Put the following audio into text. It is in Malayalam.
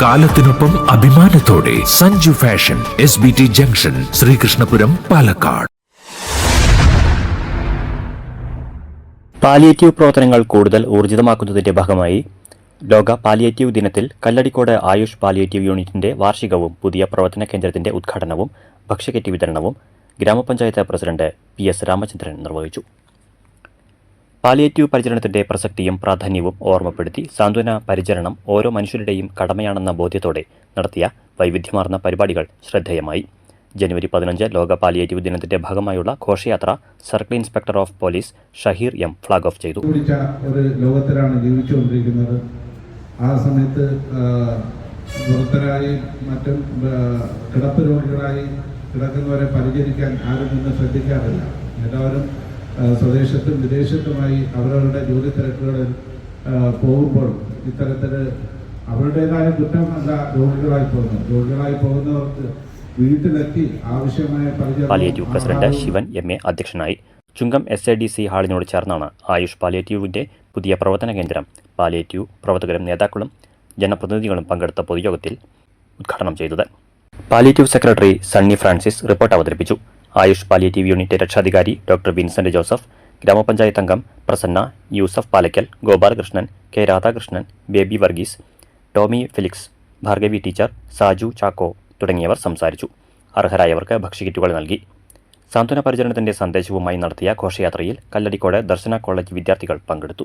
കാലത്തിനൊപ്പം അഭിമാനത്തോടെ Sanju fashion S B T junction Sreekrishnapuram Palakkad. Palliative പ്രവർത്തനങ്ങൾ കൂടുതൽ ഊർജിതമാക്കുന്നതിന്റെ ഭാഗമായി ലോക പാലിയേറ്റീവ് ദിനത്തിൽ കല്ലടിക്കോട് ആയുഷ് പാലിയേറ്റീവ് യൂണിറ്റിന്റെ വാർഷികവും പുതിയ പ്രവർത്തന കേന്ദ്രത്തിന്റെ ഉദ്ഘാടനവും ഭക്ഷ്യക്കിറ്റ് വിതരണവും ഗ്രാമപഞ്ചായത്ത് പ്രസിഡന്റ് പി എസ് രാമചന്ദ്രൻ നിർവഹിച്ചു. പാലിയേറ്റീവ് പരിചരണത്തിന്റെ പ്രസക്തിയും പ്രാധാന്യവും ഓർമ്മപ്പെടുത്തി സാന്ത്വന പരിചരണം ഓരോ മനുഷ്യരുടെയും കടമയാണെന്ന ബോധ്യത്തോടെ നടത്തിയ വൈവിധ്യമാർന്ന പരിപാടികൾ ശ്രദ്ധേയമായി. ജനുവരി പതിനഞ്ച് ലോക പാലിയേറ്റീവ് ദിനത്തിന്റെ ഭാഗമായുള്ള ഘോഷയാത്ര circle inspector of police Shaheer M flag off ചെയ്തു. ഒരു ലോകത്തിലാണ് ജീവിച്ചുകൊണ്ടിരിക്കുന്നത്. ആ സമയത്ത് വൃദ്ധരായി മറ്റും കിടപ്പ് രോഗികളായി കിടക്കുന്നവരെ പരിചരിക്കാൻ ആരും ഇന്ന് ശ്രദ്ധിക്കാറില്ല. എല്ലാവരും സ്വദേശത്തും വിദേശത്തുമായി അവരവരുടെ ജോലി തിരക്കുകളിൽ പോകുമ്പോൾ ഇത്തരത്തിൽ അവരുടേതായ കുറ്റം അല്ല രോഗികളായി പോകുന്നത് രോഗികളായി പോകുന്നവർക്ക് വീട്ടിലെത്തി ആവശ്യമായ palliative president Sivan M A അധ്യക്ഷനായി. ചുങ്കം എസ് ഐ ഡി സി ഹാളിനോട് ചേർന്നാണ് ആയുഷ് പാലിയേറ്റീവിന്റെ പുതിയ പ്രവർത്തന കേന്ദ്രം. പാലിയേറ്റീവ് പ്രവർത്തകരും നേതാക്കളും ജനപ്രതിനിധികളും പങ്കെടുത്ത പൊതുയോഗത്തിൽ ഉദ്ഘാടനം ചെയ്തത്. Palliative secretary Sunny Francis report അവതരിപ്പിച്ചു. ആയുഷ് പാലിയേറ്റീവ് യൂണിറ്റ് രക്ഷാധികാരി ഡോക്ടർ വിൻസെന്റ് ജോസഫ് ഗ്രാമപഞ്ചായത്ത് അംഗം Prasanna Yusuf Palakkal Gopalakrishnan K Radhakrishnan Baby Varghese Tommy Felix Bhargavi teacher Saju Chacko തുടങ്ങിയവർ സംസാരിച്ചു. അർഹരായവർക്ക് ഭക്ഷ്യക്കിറ്റുകൾ നൽകി. സാന്ത്വന പരിചരണത്തിന്റെ സന്ദേശവുമായി നടത്തിയ ഘോഷയാത്രയിൽ കല്ലടിക്കോട് ദർശന കോളേജ് വിദ്യാർത്ഥികൾ പങ്കെടുത്തു.